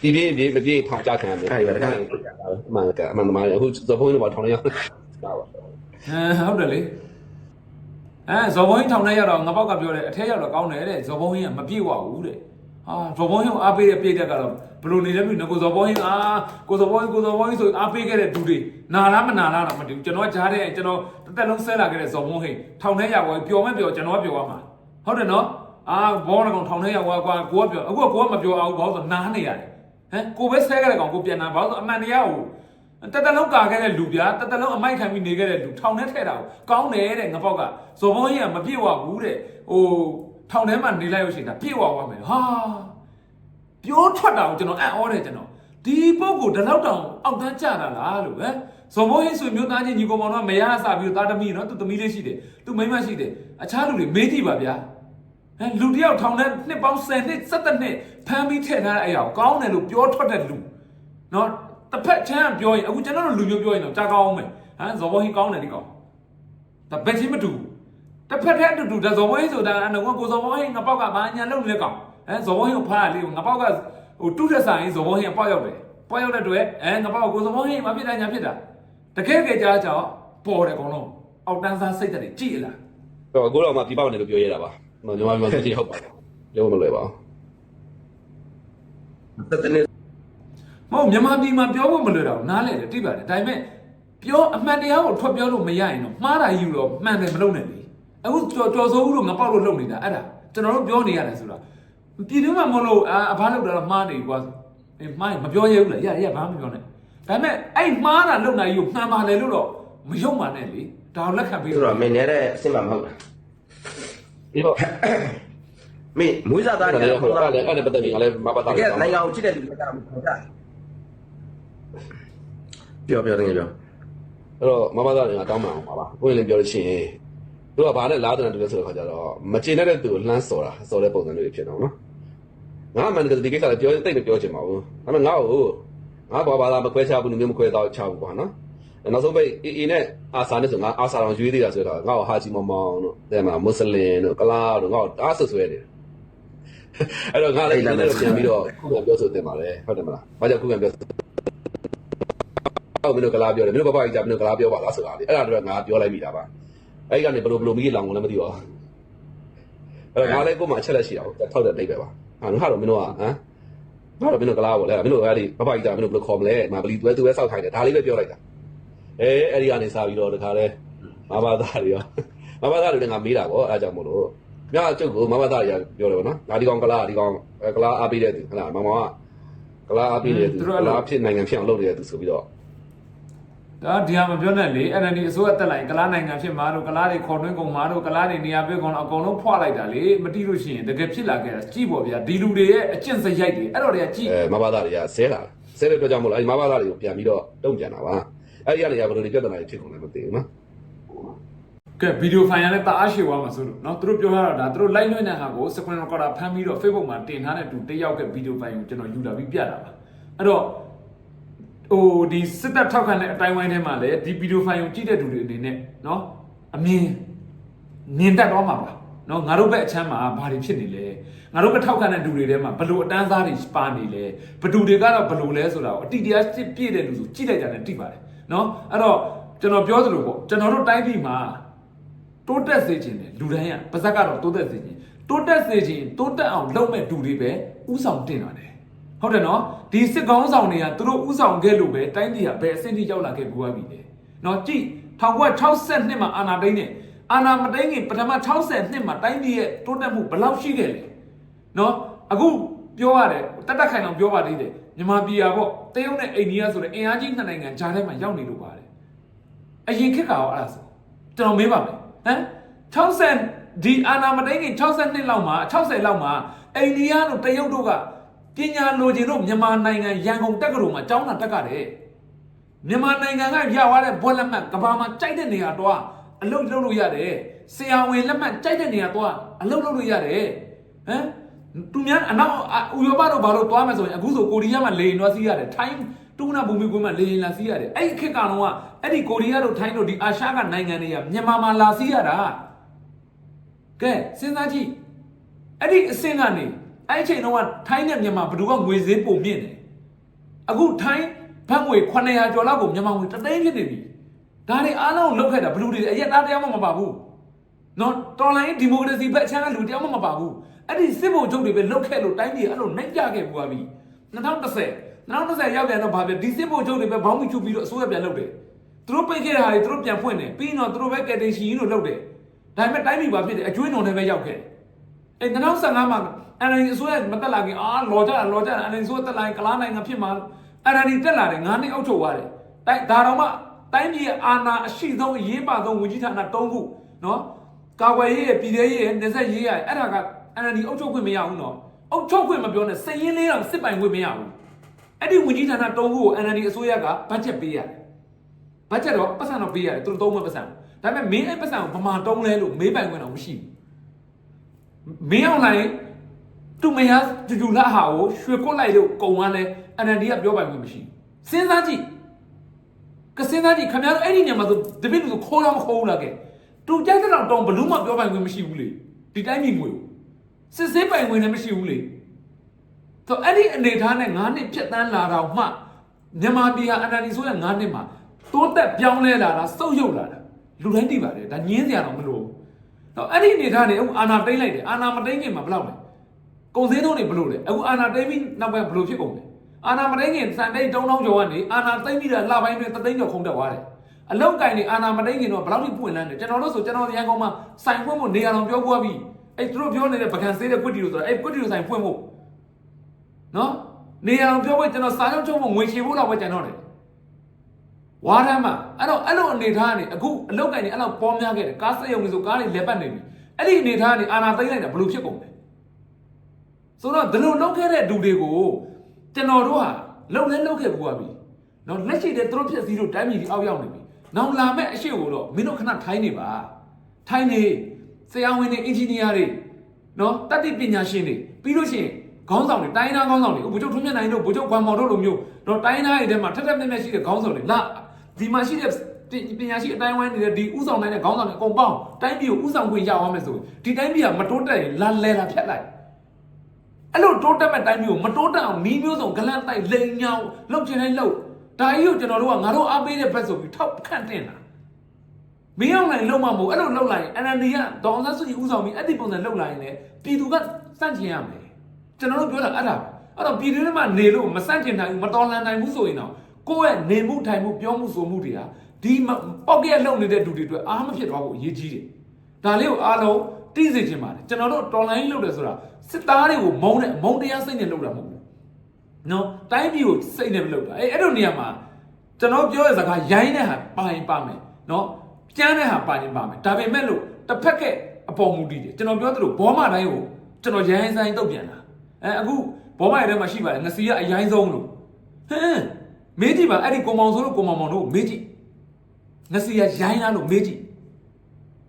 ဒီပြေးပြေးမပြေးထောင်ကြခံရတယ်အမှန်ကအမှန်တမားအခုသဘုံတွေပါထောင်နေရတာပါဟမ်ဟုတ်တယ်လေအဲဇော်ဘုံကြီးထောင်ထဲရောက်တော့ငါပေါက်ကပြောတယ်အထက်ရောက်တော့ကောင်းတယ်တဲ့ဇော်ဘုံကြီးကမပြေဝဘူးတဲ့ ဟာဇော်ဘုံကြီးကိုအားပေးတဲ့ပြည်သက်ကတော့ဘယ်လိုနေလဲမသိဘူးကိုဇော်ဘုံကြီးအာကိုဇော်ဘုံကြီးကိုဇော်ဘုံကြီးဆိုအားပေးခဲ့တဲ့သူတွေနာလားမနာလားတော့မသိဘူးကျွန်တော်ကကြားတဲ့ကျွန်တော်တစ်သက်လုံးဆဲလာခဲ့တဲ့ဇော်ဘုံကြီးထောင်ထဲရောက်တော့ပျော်မဲ့ပျော်ကျွန်တော်ကပျော်ရမှာဟုတ်တယ်နော်အာဘောနကောင်ထောင်ထဲရောက်သွားကွာကိုကပျော်အခုကကိုကမပျော်အောင်ဘာလို့ဆိုနားနေရတယ်ဟမ်ကိုပဲဆဲခဲ့တဲ့ကောင်ကိုပြန်နာဘာလို့ဆိုအမှန်တရားကိုတတလုံးကာခဲ့တဲ့လူပြာတတလုံးအမိုက်ခံပြီးနေခဲ့တဲ့လူထောင်ထဲထည့်တာကိုကောင်းတယ်တဲ့ငပေါက်ကဇော်ဘုံကြီးကမပြေဝဘူးတဲ့ဟို ထောင်ထဲမှာနေလိုက်လို့ရှိရင်ဒါပြေဝသွားမယ်ဟာပြောထွက်တာကိုကျွန်တော်အံ့ဩတယ်ကျွန်တော်ဒီပုဂ္ဂိုလ်ဒီလောက်တောင်အောက်တန်းကြတာလားလို့ပဲဇော်ဘုံကြီးဆိုမျိုးသားချင်းညီကောင်မောင်တော့မရဆပြီးတော့တာသမီးနော်သူသမီးလေးရှိတယ်သူမိန်းမရှိတယ်အခြားလူတွေမေးကြည့်ပါဗျာဟမ်လူတယောက်ထောင်ထဲနှစ်ပေါင်း10နှစ်17နှစ်ဖမ်းပြီးထည့်ထားတဲ့အရာကိုကောင်းတယ်လို့ပြောထွက်တဲ့လူနော်တစ်ဖက်ချမ်းပြောရင်အခုကျွန်တော်တို့လူမျိုးပြောရင်တော့ကြာကောင်းအောင်မယ်ဟမ်ဇော်ဘုံဟင်းကောင်းတယ်ဒီကောင်ဒါဘက်ချင်းမတူဘူး တစ်ဖက်တည်းအတူတူဒါဇော်ဘုံဟင်းဆိုတာအနုံကကိုဇော်ဘုံဟင်းငါပေါက်ကဘာညာလုံးလဲကောင်ဟမ်ဇော်ဘုံဟင်းကိုဖားရလေးကိုငါပေါက်ကဟိုတုတဲ့ဆိုင်ဇော်ဘုံဟင်းပေါက်ရောက်တယ်ပေါက်ရောက်တဲ့တွေ့အဲငါပေါက်ကကိုဇော်ဘုံဟင်းမဖြစ်တာညာဖြစ်တာတကယ်ကြကြားကြောင်ပေါ်တယ်ကောင်လုံးအောက်တန်းစားစိတ်တက်ကြည့်လားတော့အခုတော့မှပြပောက်နေလို့ပြောရတာပါညီမညီမသိဟုတ်ပါပြောမလွယ်ပါဘူးသက်တဲ့နေ့မဟုတ်မြန်မာပြည်မှာပြောဖို့မလွယ်တော့နားလဲတယ်တိပါတယ်ဒါပေမဲ့ပြောအမှန်တရားကိုထွက်ပြောလို့မရရင်တော့မှားတာယူတော့မှန်တယ်မလုပ်နဲ့လေ အခုကြော်ကြော်စိုးဦးတို့ငါပေါက်လို့လုပ်နေတာအဲ့ဒါကျွန်တော်တို့ပြောနေရတယ်ဆိုတာပြည်တွင်းမှာမလို့အာအဖားလုပ်တာတော့မှားနေကွာအေးမှားရင်မပြောရဘူးလားရရဘာမှမပြောနဲ့ဒါပေမဲ့အဲ့မှားတာလုပ်နိုင်ယူမှန်ပါလေလို့တော့မယုံပါနဲ့လေဒါကိုလက်ခံပြီးဆိုတော့မင်းနဲ့တဲ့အစ်မမဟုတ်တာဒီတော့မင်းမွေးစားသားအဲ့တွေဒါကလည်းခေါင်းသားအဲ့ဒါလည်းပတ်သက်ပြီးငါလည်းမပတ်တသားကယ်တယ်နိုင်ငံကိုချစ်တဲ့လူတွေကမခေါ်ကြပြောပြောတကယ်ပြောအဲ့တော့မမသားတွေကတောင်းပန်အောင်ပါပါကိုယ်လည်းပြောလို့ရှိရင် သူကဘာနဲ့လားတဲ့တူလဲဆိုတော့ခါကြတော့မကျေနပ်တဲ့သူကိုလှမ်းစော်တာစော်တဲ့ပုံစံတွေဖြစ်တော့နော်ငါမှန်တယ်ဒီကိစ္စလည်းပြောတိတ်မပြောချင်ပါဘူးဒါပေမဲ့ငါ့ကိုငါဘာဘာသာမခွဲခြားဘူးလူမျိုးမခွဲတော့ချဘူးကွာနော်နောက်ဆုံးပိတ်အေးအေးနဲ့အာဆာနဲ့ဆိုငါအာဆာတော်ရွေးသေးတာဆိုတော့ငါ့ကိုဟာဂျီမောင်မောင်တို့တဲ့မှာမွတ်စလင်တို့ကလားတို့ငါ့ကိုအားဆွဆွဲနေတယ်အဲ့တော့ငါလည်းပြန်ပြီးတော့ခုခံပြောဆိုတင်ပါလေဟုတ်တယ်မလားဘာကြောင့်ခုခံပြောဟုတ်မင်းတို့ကလားပြောတယ်မင်းတို့ဘဘကြီးကြမင်းတို့ကလားပြောပါလားဆိုတာလေအဲ့ဒါတော့ငါပြောလိုက်မိတာပါ အဲ့ဒီကနေဘလို့ဘလို့မီးလောင်ကုန်လည်းမသိပါဘူးအဲ့တော့ငါလည်းကိုယ်မှအချက်လက်ရှိတာကိုထောက်တဲ့တိတ်ပဲပါဟာငါတော့မင်းတို့ကဟမ်ငါတော့မင်းတို့ကလားပေါ့လေမင်းတို့အဲ့ဒီဘဘကြီးကြမင်းတို့ဘယ်လိုခေါ်မလဲငါဘလီသူပဲသူပဲစောက်ခိုင်းတယ်ဒါလေးပဲပြောလိုက်တာအဲအဲ့ဒီကနေစပြီးတော့တခါလဲမဘာသားတွေရောမဘာသားတွေလည်းငါမေးတာပေါ့အဲ့ဒါကြောင့်မို့လို့မြတ်ကျုပ်ကိုမဘာသားတွေကပြောတယ်ပေါ့နော်ငါဒီကောင်ကလားဒီကောင်ကလားအားပေးတဲ့သူဟလားမောင်မောင်ကကလားအားပေးတဲ့သူကလားဖြစ်နိုင်ငံဖြစ်အောင်လုပ်နေတဲ့သူဆိုပြီးတော့ ဒါဒီဟာမပြောနဲ့လေ NLD အစိုးရတက်လိုက်ကလားနိုင်ငံဖြစ်မှာတို့ကလားတွေခေါ်တွင်းကုန်မှာတို့ကလားတွေနေရာပေးကုန်အကုန်လုံးဖွာလိုက်တာလေမတိလို့ရှိရင်တကယ်ဖြစ်လာခဲ့တာကြည့်ပေါ့ဗျာဒီလူတွေရဲ့အကျင့်စရိုက်တွေအဲ့တော့တွေကကြည့် အဲမဘာသာတွေကဆဲလာဆဲတဲ့အတွက်ကြောင့်မလို့အဲဒီမဘာသာတွေကိုပြန်ပြီးတော့တုံ့ပြန်တာပါအဲ့ဒီကနေရဘယ်လိုတွေပြဿနာတွေဖြစ်ကုန်လဲမသိဘူးနော် ကဲဗီဒီယိုဖိုင်ရလည်းတအားရှိသွားမှာဆိုလို့เนาะသူတို့ပြောထားတာဒါသူတို့ live လွှင့်တဲ့ဟာကို screen recorder ဖမ်းပြီးတော့ Facebook မှာတင်ထားတဲ့သူတယောက်ကဗီဒီယိုဖိုင်ကိုကျွန်တော်ယူလာပြီးပြတာပါအဲ့တော့ ဟိုဒီစစ်တပ်ထောက်ခံတဲ့အတိုင်းဝိုင်းထဲမှာလည်းဒီဗီဒီယိုဖိုင်ကိုကြည့်တဲ့သူတွေအနေနဲ့เนาะအမြင်မြင်တတ်တော့မှာပါเนาะငါတို့ဘက်အချမ်းမှာဘာတွေဖြစ်နေလဲငါတို့ကထောက်ခံတဲ့လူတွေထဲမှာဘလို့အတန်းစားတွေပါနေလဲဘသူတွေကတော့ဘလို့လဲဆိုတာကိုအတိတရားပြည့်တဲ့လူဆိုကြည့်လိုက်ကြတယ်တိပါတယ်เนาะအဲ့တော့ကျွန်တော်ပြောသလိုပေါ့ကျွန်တော်တို့တိုင်းပြည်မှာ တိုးတက်စေခြင်းတယ်လူတိုင်းကပါဇက်ကတော့တိုးတက်စေခြင်းတိုးတက်စေခြင်းတိုးတက်အောင်လုပ်မဲ့လူတွေပဲဥဆောင်တင်လာတယ် ဟုတ်တယ်နော်ဒီစစ်ကောင်းဆောင်တွေကသူတို့ဥဆောင်ခဲ့လို့ပဲတိုင်းပြည်ကဘယ်အဆင့်ထိရောက်လာခဲ့ဘူးပြီလေနော်ကြည့်1962မှာအာနာသိန်းနဲ့အာနာမသိန်းခင်ပထမ62မှာတိုင်းပြည်ရဲ့တိုးတက်မှုဘယ်လောက်ရှိခဲ့လဲနော်အခုပြောရတယ်တက်တက်ခိုင်အောင်ပြောပါသေးတယ်မြန်မာပြည်ကပေါ့တရုတ်နဲ့အိန္ဒိယဆိုတဲ့အင်အားကြီးနှစ်နိုင်ငံဂျားထဲမှာရောက်နေလို့ပါတယ်အရင်ခက်ကရောအဲ့ဒါဆိုကျွန်တော်မေးပါမယ်ဟမ်60ဒီအာနာမတိန်ကြီး62လောက်မှာ60လောက်မှာအိန္ဒိယတို့တရုတ်တို့က ပညာလိုချင်လို့မြန်မာနိုင်ငံရန်ကုန်တက္ကသိုလ်မှာကျောင်းတာတက်ကြတယ်မြန်မာနိုင်ငံကရသွားတဲ့ဘွဲ့လက်မှတ်ကဘာမှာကြိုက်တဲ့နေရာတော့အလုပ်လုပ်လို့ရတယ်ဆရာဝန်လက်မှတ်ကြိုက်တဲ့နေရာတော့အလုပ်လုပ်လို့ရတယ်ဟမ်သူများအနောက်ဥရောပတို့ဘာလို့သွားမယ်ဆိုရင်အခုဆိုကိုရီးယားမှာလေရင်တော့စီးရတယ်ထိုင်းတူနာဘူမီကွင်းမှာလေရင်လာစီးရတယ်အဲ့ဒီခေတ်ကတော့ကအဲ့ဒီကိုရီးယားတို့ထိုင်းတို့ဒီအာရှကနိုင်ငံတွေကမြန်မာမှာလာစီးရတာကဲစဉ်းစားကြည့်အဲ့ဒီအဆင့်ကနေ အဲ့ဒီအချိန်တော့ကထိုင်းနဲ့မြန်မာဘယ်သူကငွေဈေးပုံမြင့်တယ်အခုထိုင်းဘတ်ငွေ900ကျော်လောက်ကိုမြန်မာငွေတသိန်းဖြစ်နေပြီဒါတွေအားလုံးလောက်ခဲ့တာဘယ်လူတွေအရက်သားတရားမှမပါဘူးနော်တော်လိုင်းဒီမိုကရေစီဘက်အချမ်းကလူတယောက်မှမပါဘူးအဲ့ဒီစစ်ဘုံချုပ်တွေပဲလုတ်ခဲ့လို့တိုင်းပြည်အဲ့လိုနှိပ်ကြခဲ့ပူပါပြီ2010 2010ရောက်ပြန်တော့ဗာပြဒီစစ်ဘုံချုပ်တွေပဲဘောင်းမီချုပ်ပြီးတော့အစိုးရပြန်လုတ်တယ်သူတို့ပိတ်ခဲ့တဲ့ဟာတွေသူတို့ပြန်ဖွင့်တယ်ပြီးတော့သူတို့ပဲကယ်တင်ရှင်ကြီးလို့လုတ်တယ်ဒါပေမဲ့တိုင်းပြည်ဘာဖြစ်တယ်အကျွေးနုံတွေပဲရောက်ခဲ့ အဲ့2015မှာ NLD အစိုးရမတက်လာခင်အာလော်ကြတာလော်ကြတာ NLD အစိုးရတက်လာရင်ကလားနိုင်ငံဖြစ်မှာ NLD တက်လာတယ်9နှစ်အောက်ချုပ်သွားတယ်တိုင်းဒါတော့မှတိုင်းပြည်အာဏာအရှိဆုံးအရေးပါဆုံးဝန်ကြီးဌာန၃ခုနော်ကာကွယ်ရေးရဲ့ပြည်သေးရေးရဲ့နေဆက်ရေးရဲ့အဲ့ဒါက NLD အုပ်ချုပ်ခွင့်မရဘူးနော်အုပ်ချုပ်ခွင့်မပြောနဲ့စည်ရင်းလေးတော့စစ်ပိုင်ခွင့်မရဘူးအဲ့ဒီဝန်ကြီးဌာနတုံးခုကို NLD အစိုးရကဘတ်ဂျက်ပေးရတယ်ဘတ်ဂျက်တော့ပတ်စံတော့ပေးရတယ်သူတို့သုံးမဲ့ပတ်စံဒါပေမဲ့မင်းအဲ့ပတ်စံကိုဗမာတုံးလဲလို့မေးပိုင်ခွင့်တော့မရှိဘူး မင်းအောင်လိုက်သူမယားတူတူလာဟာကိုရွှေကုတ်လိုက်လို့ကုံဝမ်းလဲ NLD ကပြောပိုင်ခွင့်မရှိဘူးစဉ်းစားကြည့်ကစဉ်းစားကြည့်ခင်ဗျားတို့အဲ့ဒီညမှာဆိုတပည့်လူခိုးတော့မခိုးဘူးလားကဲတူကြိုက်တဲ့တော့တောင်းဘလူးမပြောပိုင်ခွင့်မရှိဘူးလေဒီတိုင်းပြည်ငွေကိုစစ်စစ်ပိုင်ခွင့်လည်းမရှိဘူးလေတော့အဲ့ဒီအနေထားနဲ့9နှစ်ဖြတ်တန်းလာတော့မှမြန်မာပြည်ဟာအန်အန်ဒီဆိုရ9နှစ်မှာတိုးတက်ပြောင်းလဲလာတာစုပ်ယုပ်လာတာလူတိုင်းသိပါတယ်ဒါညင်းစရာတော့မလိုဘူး တော့အဲ့ဒီအနေထားနဲ့အခုအာနာတိမ့်လိုက်တယ်အာနာမတိမ့်ခင်မှာဘယ်လောက်လဲကုန်စည်သုံးတွေဘယ်လိုလဲအခုအာနာတိမ့်ပြီးနောက်ပိုင်းဘယ်လိုဖြစ်ကုန်လဲအာနာမတိမ့်ခင်စံတိတ်3000ကျော်ကနေအာနာတိမ့်ပြီးတာလှပိုင်းတွေတသိန်းကျော်ခုံတက်သွားတယ်အလောက်ကင်နေအာနာမတိန်ခင်တော့ဘယ်လောက်ထိပွင့်လန်းတယ်ကျွန်တော်တို့ဆိုကျွန်တော်ရန်ကုန်မှာစိုင်ဖွင့်ဖို့နေရာတော်ပြောပွားပြီးအဲ့သူတို့ပြောနေတဲ့ဗကန်ဆေးတဲ့ကွတ်တီလို့ဆိုတာအဲ့ကွတ်တီလို့ဆိုင်ဖွင့်ဖို့နော်နေရာတော်ပြောဖို့ကျွန်တော်စာချုပ်ချုပ်ဖို့ငွေချေဖို့တော့ပဲကျွန်တော်တယ် ဝါရမ်းမှာအဲ့တော့အဲ့လိုအနေထားကနေအခုအလောက်ကင်နေအဲ့လောက်ပေါ်များခဲ့တယ်ကားစက်ရုံတွေဆိုကားတွေလက်ပတ်နေပြီအဲ့ဒီအနေထားကနေအာနာသိမ့်လိုက်တာဘယ်လိုဖြစ်ကုန်လဲဆိုတော့ဒီလိုလောက်ခဲ့တဲ့လူတွေကိုကျွန်တော်တို့ဟာလုံလဲလောက်ခဲ့ဘူးပါပြီနော်လက်ရှိတဲ့သူတို့ဖြစ်စည်းလို့တိုင်းပြည်ကြီးအောက်ရောက်နေပြီနောင်လာမဲ့အရှိကိုတော့မင်းတို့ခဏထိုင်းနေပါထိုင်းနေဆရာဝန်တွေအင်ဂျင်နီယာတွေနော်တတ်သိပညာရှင်တွေပြီးလို့ရှိရင်ခေါင်းဆောင်တွေတိုင်းသားခေါင်းဆောင်တွေဗိုလ်ချုပ်ထွန်းမြတ်နိုင်တို့ဗိုလ်ချုပ်ခွန်မော်တို့လိုမျိုးတော့တိုင်းသားတွေထဲမှာထက်ထက်မြက်မြက်ရှိတဲ့ခေါင်းဆောင်တွေလာ ဒီမှာရှိတဲ့ပညာရှိအတိုင်းဝိုင်းနေတဲ့ဒီဥဆောင်နိုင်တဲ့ခေါင်းဆောင်တွေအကုန်ပေါင်းတိုင်းပြည်ကိုဥဆောင်ခွင့်ရအောင်မယ်ဆိုဒီတိုင်းပြည်ကမတိုးတက်ရင်လာလဲလာဖြတ်လိုက်အဲ့လိုတိုးတက်မဲ့တိုင်းပြည်ကိုမတိုးတက်အောင်နီးမျိုးစုံဂလန့်တိုက်လိန်ညောင်းလှုပ်ချင်တိုင်းလှုပ်ဒါကြီးကိုကျွန်တော်တို့ကငါတို့အားပေးတဲ့ဘက်ဆိုပြီးထောက်ခန့်တင်တာမင်းအောင်နိုင်လုံးမမဟုတ်အဲ့လိုလှုပ်လိုက်ရင် NLD ကဒေါအောင်ဆန်းစုကြည်ဥဆောင်ပြီးအဲ့ဒီပုံစံလှုပ်လိုက်ရင်လည်းပြည်သူကစန့်ကျင်ရမယ်ကျွန်တော်တို့ပြောတာအဲ့ဒါအဲ့တော့ပြည်သူတွေမှာနေလို့မစန့်ကျင်နိုင်ဘူးမတော်လန်နိုင်ဘူးဆိုရင်တော့ ကိုယ့်ရဲ့နေမှုထိုင်မှုပြောမှုဆိုမှုတွေကဒီပေါက်ကရလှုပ်နေတဲ့လူတွေအတွက်အားမဖြစ်သွားဘူးအရေးကြီးတယ်ဒါလေးကိုအားလုံးသိစေချင်ပါတယ်ကျွန်တော်တို့တော်လိုင်းလှုပ်တယ်ဆိုတာစစ်သားတွေကိုမုန်းတဲ့မုန်းတရားစိတ်နဲ့လှုပ်တာမဟုတ်ဘူးနော်တိုင်းပြည်ကိုစိတ်နဲ့မလှုပ်တာအဲ့အဲ့လိုနေရာမှာကျွန်တော်ပြောတဲ့စကားရိုင်းတဲ့ဟာပါရင်ပါမယ်နော်ကျန်းတဲ့ဟာပါရင်ပါမယ်ဒါပေမဲ့လို့တစ်ဖက်ကအပေါ်မူတည်တယ်ကျွန်တော်ပြောသလိုဘောမတိုင်းကိုကျွန်တော်ရိုင်းဆိုင်တုတ်ပြန်တာအဲအခုဘောမရဲ့ထဲမှာရှိပါတယ်ငစီကအရိုင်းဆုံးလို့ဟမ် မေးကြည့်ပါအဲ့ဒီကိုမောင်ဆိုလို့ကိုမောင်မောင်တို့ကိုမေးကြည့်ငစီကရိုင်းလားလို့မေးကြည့်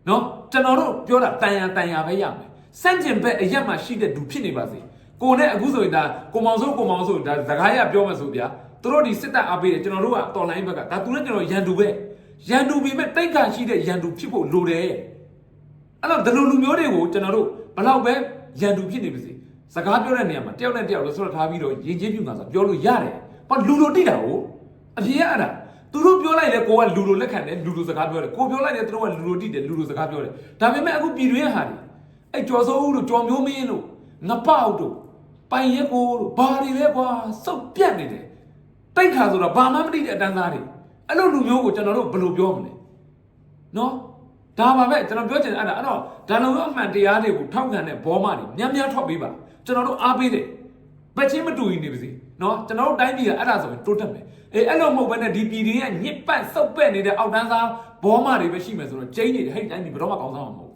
နော်ကျွန်တော်တို့ပြောတာတန်ရတန်ရပဲရမယ်စန့်ကျင်ဘက်အရက်မှာရှိတဲ့သူဖြစ်နေပါစေကိုနဲ့အခုဆိုရင်ဒါကိုမောင်ဆိုကိုမောင်ဆိုဒါစကားရပြောမှဆိုဗျာသူတို့ဒီစစ်တပ်အားပေးတယ်ကျွန်တော်တို့ကတော်လိုင်းဘက်ကဒါသူနဲ့ကျွန်တော်ရန်တူပဲရန်တူပြီးမဲ့တိတ်ခါရှိတဲ့ရန်တူဖြစ်ဖို့လိုတယ်အဲ့တော့ဒီလိုလူမျိုးတွေကိုကျွန်တော်တို့ဘလောက်ပဲရန်သူဖြစ်နေပါစေစကားပြောတဲ့နေရာမှာတယောက်နဲ့တယောက်လို့ဆွတ်ထားပြီးတော့ရင်ချင်းပြူမှာဆိုပြောလို့ရတယ်။ ဘာလူလိုတိတာကိုအပြေရအဲ့ဒါသူတို့ပြောလိုက်လေကိုကလူလိုလက်ခံတယ်လူလိုစကားပြောတယ်ကိုပြောလိုက်တယ်သူတို့ကလူလိုတိတယ်လူလိုစကားပြောတယ်ဒါပေမဲ့အခုပြည်တွင်းဟာတွေအဲ့ကျော်စိုးဦးတို့ကျော်မျိုးမင်းတို့ငပောက်တို့ပိုင်ရက်ကိုတို့ဘာတွေလဲကွာစုပ်ပြတ်နေတယ်တိတ်ခါဆိုတော့ဘာမှမသိတဲ့အတန်းသားတွေအဲ့လိုလူမျိုးကိုကျွန်တော်တို့ဘယ်လိုပြောမလဲနော်ဒါပါပဲကျွန်တော်ပြောချင်တယ်အဲ့ဒါအဲ့တော့ဒါလုံရောအမှန်တရားတွေကိုထောက်ခံတဲ့ဘောမတွေများများထောက်ပေးပါကျွန်တော်တို့အားပေးတယ် ဘက်ချင်းမတူရင်နေပါစေနော်ကျွန်တော်တို့တိုင်းပြည်ကအဲ့ဒါဆိုရင်တိုးတက်မယ်အေးအဲ့လိုမဟုတ်ဘဲနဲ့ဒီပြည်တွေကညစ်ပတ်ဆုတ်ပက်နေတဲ့အောက်တန်းစားဘောမတွေပဲရှိမယ်ဆိုတော့ကျိန်းနေဟဲ့တိုင်းပြည်ဘယ်တော့မှကောင်းစားမှာမဟုတ်